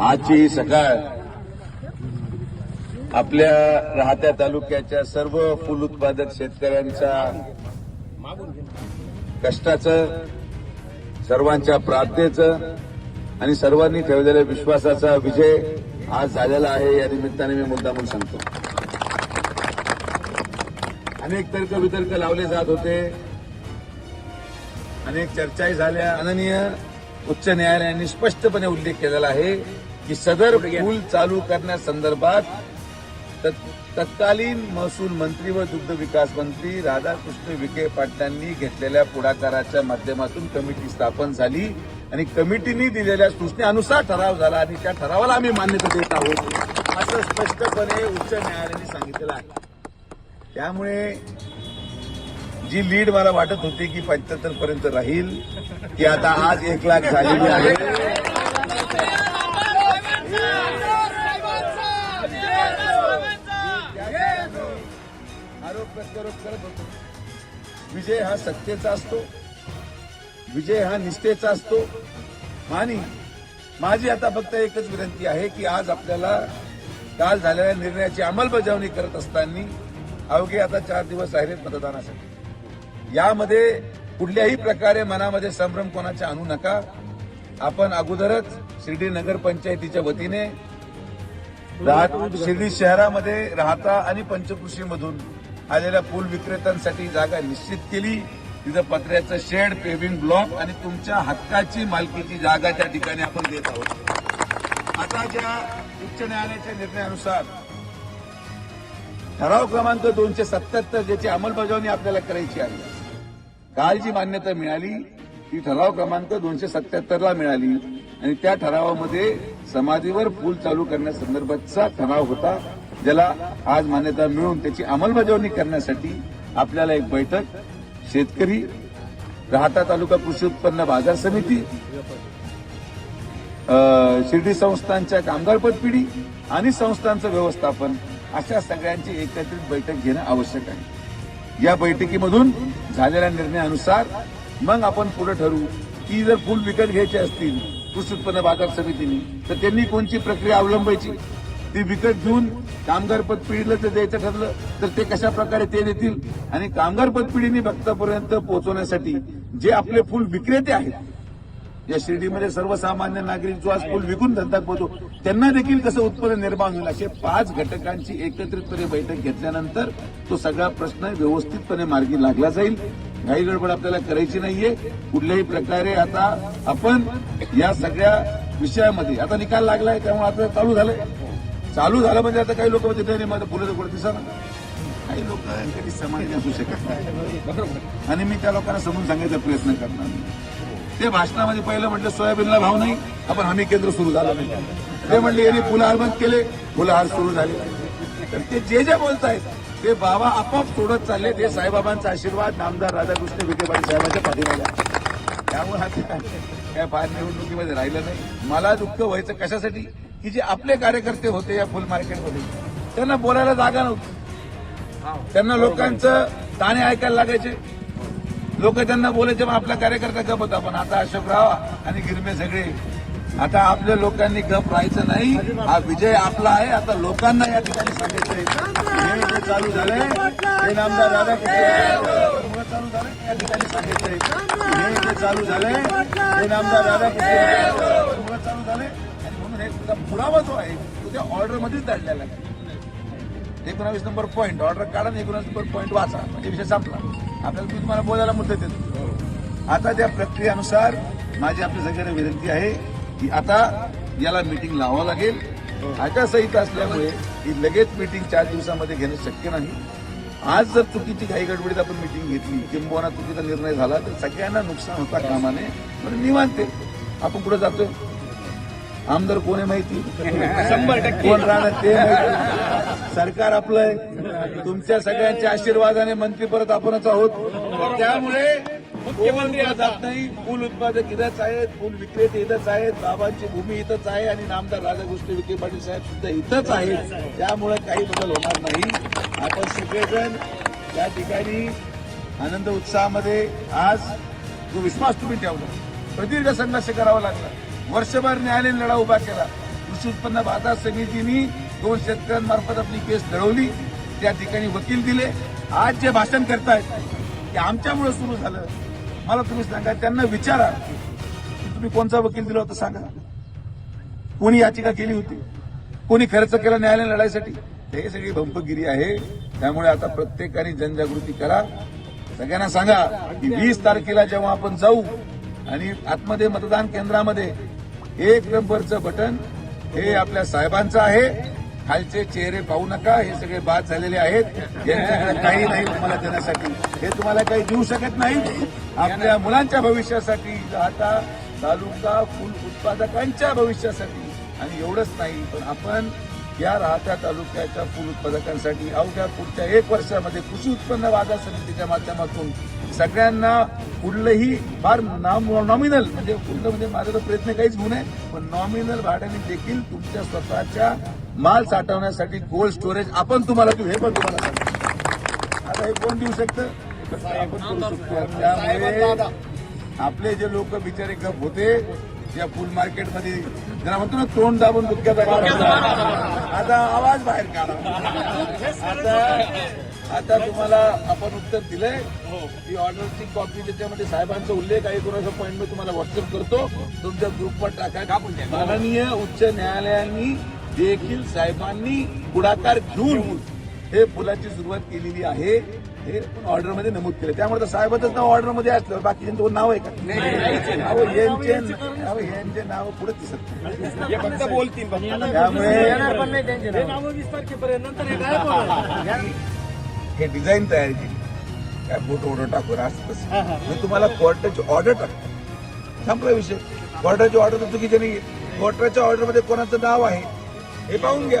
आजची ही सकाळ आपल्या राहत्या तालुक्याच्या सर्व फुल उत्पादक शेतकऱ्यांच्या कष्टाचं सर्वांच्या प्रार्थनेचं आणि सर्वांनी ठेवलेल्या विश्वासाचा विजय आज झालेला आहे. या निमित्ताने मी मुद्दामून सांगतो. अनेक तर्क वितर्क लावले जात होते. अनेक चर्चाही झाल्या. अननीय उच्च न्यायालयाने स्पष्टपणे उल्लेख केलेला आहे. की सदर पूल चालू करण्यासंदर्भात तत्- तत्कालीन महसूल मंत्री व दुग्ध विकास मंत्री राधाकृष्ण विखे पाटलांनी घेतलेल्या पुढाकाराच्या माध्यमातून कमिटी स्थापन झाली आणि कमिटीने दिलेल्या सूचनेअनुसार ठराव झाला आणि त्या ठरावाला आम्ही मान्यता देत आहोत असं स्पष्टपणे उच्च न्यायालयाने सांगितलेलं आहे. त्यामुळे जी लीड मला वाटत होती की पंच्याहत्तर पर्यंत राहील ती आता आज एक लाख झालेली आहे. आरोप प्रत्यारोप करत होतो. विजय हा सत्तेचा असतो. विजय हा निष्ठेचा असतो. आणि माझी आता फक्त एकच विनंती आहे की आज आपल्याला काल झालेल्या निर्णयाची अंमलबजावणी करत असताना अवघे आता चार दिवस आहेत मतदानासाठी. यामध्ये कुठल्याही प्रकारे मनामध्ये संभ्रम कोणाच्या आणू नका. आपण अगोदरच शिर्डी नगर पंचायतीच्या वतीने राहत शिर्डी शहरामध्ये राहता आणि पंचकृषीमधून आलेल्या फुल विक्रेत्यांसाठी जागा निश्चित केली. तिथं पत्र्याचं शेड पेव्हिंग ब्लॉक आणि तुमच्या हक्काची मालकीची जागा त्या ठिकाणी आपण देत आहोत. आता ज्या उच्च न्यायालयाच्या निर्णयानुसार ठराव क्रमांक दोनशे सत्याहत्तर ज्याची अंमलबजावणी आपल्याला करायची आहे. काल जी मान्यता मिळाली ती ठराव क्रमांक दोनशे सत्याहत्तरला मिळाली. आणि त्या ठरावामध्ये समाधीवर पूल चालू करण्यासंदर्भातचा ठराव होता. ज्याला आज मान्यता मिळून त्याची अंमलबजावणी करण्यासाठी आपल्याला एक बैठक शेतकरी राहता तालुका कृषी उत्पन्न बाजार समिती शिर्डी संस्थांच्या कामगार पदपिढी आणि संस्थांचं व्यवस्थापन अशा सगळ्यांची एकत्रित बैठक घेणं आवश्यक आहे. या बैठकीमधून झालेल्या निर्णयानुसार मग आपण पुढे ठरवू की जर फुल विकत घ्यायचे असतील कृषी उत्पन्न बाजार समितीने तर त्यांनी कोणची प्रक्रिया अवलंबायची? ती विकत घेऊन कामगार पदपिढीला जर द्यायचं ठरलं तर ते कशा प्रकारे ते देतील? आणि कामगार पदपिढीने भक्तापर्यंत पोहोचवण्यासाठी जे आपले फुल विक्रेते आहेत या शिर्डीमध्ये सर्वसामान्य नागरिक जो आज फुल विकून धंदा करतो त्यांना देखील कसं उत्पन्न निर्माण होईल? असे पाच घटकांची एकत्रितपणे बैठक घेतल्यानंतर तो सगळा प्रश्न व्यवस्थितपणे मार्गी लागला जाईल. घाई गडबड आपल्याला करायची नाहीये. कुठल्याही प्रकारे आता आपण या सगळ्या विषयामध्ये आता निकाल लागलाय त्यामुळे आता चालू झालंय. चालू झालं म्हणजे आता काही लोक नाही नाही, माझं फुलं कुठे दिसा काही लोक कधी समाधानी असू शकत. नाही आणि मी त्या लोकांना समजून सांगायचा प्रयत्न करणार. ते भाषणामध्ये पहिलं म्हटलं सोयाबीनला भाव नाही आपण हमी केंद्र सुरू झालं नाही. ते म्हणले यांनी फुलहार बंद केले फुलहार सुरू झाले. तर ते जे जे बोलतायत ते बाबा आपोआप सोडत चालले. ते साईबाबांचा आशीर्वाद नामदार राधाकृष्ण विखे पाटील साहेबांच्या पाठीमागे. त्यामुळे काय फार निवडणुकीमध्ये राहिलं नाही. मला दुःख व्हायचं कशासाठी? की जे आपले कार्यकर्ते होते या फुल मार्केटमध्ये त्यांना बोलायला जागा नव्हती. त्यांना लोकांचं ताणे ऐकायला लागायचे. लोक त्यांना बोलायचे मग आपला कार्यकर्ता गप होता पण आता अशोक राव आणि गिरमे सगळे आता आपल्या लोकांनी गप राहायचं नाही. हा विजय आपला आहे. आता लोकांना या ठिकाणी सांगायचंय चालू झालंय हे नामदार राधाकृष्ण चालू झालंय या ठिकाणी सांगायचंय हे चालू झालंय हे नामदार राधाकृष्ण चालू झालंय. त्याचा पुरावा जो आहे तो त्या ऑर्डरमध्येच दडलेला आहे. एकोणावीस नंबर पॉईंट ऑर्डर काढा आणि एकोणावीस नंबर पॉईंट वाचा. म्हणजे विषय संपला. आपल्याला मी तुम्हाला बोलायला मदत देतो. आता त्या प्रक्रियेनुसार माझी आपल्या सगळ्यांना विनंती आहे की आता याला मीटिंग लावावं लागेल. आचारसंहिता असल्यामुळे ही लगेच मीटिंग चार दिवसामध्ये घेणं शक्य नाही. आज जर चुकीची काही गडबडीत आपण मीटिंग घेतली किंबहुना चुकीचा निर्णय झाला तर सगळ्यांना नुकसान होता कामाने. म्हणून निवांत आपण कुठं जातोय? आमदार कोण आहे माहिती? शंभर टक्के. कोण राहणार ते माहिती. सरकार आपलं आहे. तुमच्या सगळ्यांच्या आशीर्वादाने मंत्री परत आपणच आहोत. त्यामुळे मुख्यमंत्री जात नाही. फुल उत्पादक इथंच आहेत फुल विक्रेते इथंच आहेत बाबांची भूमी इथंच आहे आणि नामदार राधाकृष्ण विखे पाटील साहेब सुद्धा इथंच आहेत. त्यामुळे काही बदल होणार नाही. आपण सगळेजण या ठिकाणी आनंद उत्साहामध्ये आज जो विश्वास तुम्ही ठेवला. प्रदीर्घ संघर्ष करावा लागला. वर्षभर न्यायालयीन लढा उभा केला. कृषी उत्पन्न बाजार समितीने दोन शेतकऱ्यांमार्फत आपली केस लढवली. त्या ठिकाणी वकील दिले. आज जे भाषण करतायत ते आमच्यामुळे सुरू झालं. मला तुम्ही सांगा त्यांना विचारा की तुम्ही कोणचा वकील दिला होता सांगा. कोणी याचिका केली होती? कोणी खर्च केला न्यायालय लढाईसाठी? हे सगळी भंपगिरी आहे. त्यामुळे आता प्रत्येकाने जनजागृती करा. सगळ्यांना सांगा की वीस तारखेला जेव्हा आपण जाऊ आणि आतमध्ये मतदान केंद्रामध्ये एक नंबरचं बटन हे आपल्या साहेबांचं आहे. खालचे चेहरे पाहू नका हे सगळे बाद झालेले आहेत. यांच्याकडे काही नाही तुम्हाला देण्यासाठी. हे तुम्हाला काही देऊ शकत नाही. आपल्या मुलांच्या भविष्यासाठी आता तालुका फुल उत्पादकांच्या भविष्यासाठी. आणि एवढंच नाही पण आपण या राहत्या तालुक्याच्या फुल उत्पादकांसाठी अवघ्या पुढच्या एक वर्षामध्ये कृषी उत्पन्न बाजार समितीच्या माध्यमातून सगळ्यांना कुठलंही फार नॉमिनल म्हणजे कुठलं म्हणजे माझा तर प्रयत्न काहीच होऊ नये पण नॉमिनल भाड्याने देखील तुमच्या स्वतःच्या माल साठवण्यासाठी कोल्ड स्टोरेज आपण तुम्हाला देऊ हे पण तुम्हाला सांगतो. आता हे कोण देऊ शकतं? आपण करू शकतो? त्यामुळे आपले जे लोक बिचारे गप होते या फुल मार्केटमध्ये जरा म्हणतो ना तोंड दाबून दुःख्याचा आता आवाज बाहेर काढा. आता आता तुम्हाला आपण उत्तर दिलंय. ही ऑर्डरची कॉपी त्याच्यामध्ये साहेबांचा उल्लेख आहे कोणाचा पॉईंट मी तुम्हाला व्हॉट्सअप करतो. तुमच्या ग्रुपवर टाका माननीय उच्च न्यायालयाने देखील साहेबांनी पुढाकार घेऊन हे फुलाची सुरुवात केलेली आहे. हे ऑर्डरमध्ये नमूद केलं. त्यामुळे तर साहेबाचंच नाव ऑर्डरमध्ये असलं बाकीच्यांचं कोण नाव आहे का? अहो, यांचे अहो, यांचे नाव पुढे दिसत नाही. फक्त बोलतील त्यामुळे हे हे. हे डिझाईन तयार केली. काय बोट ऑर्डर टाकू असं तसं. मी तुम्हाला कोर्टाची ऑर्डर टाकतो. संपला विषय. कोर्टाची ऑर्डर तर चुकीची नाही कोर्टाच्या ऑर्डरमध्ये कोणाचं नाव आहे हे पाहून घ्या.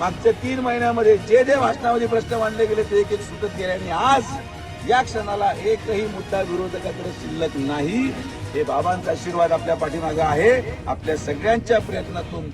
मागच्या तीन महिन्यामध्ये जे जे भाषणामध्ये प्रश्न मांडले गेले ते एक एक सुटत गेले आणि आज या क्षणाला एकही मुद्दा विरोधकाकडे शिल्लक नाही. हे बाबांचा आशीर्वाद आपल्या पाठीमागे आहे. आपल्या सगळ्यांच्या प्रयत्नातून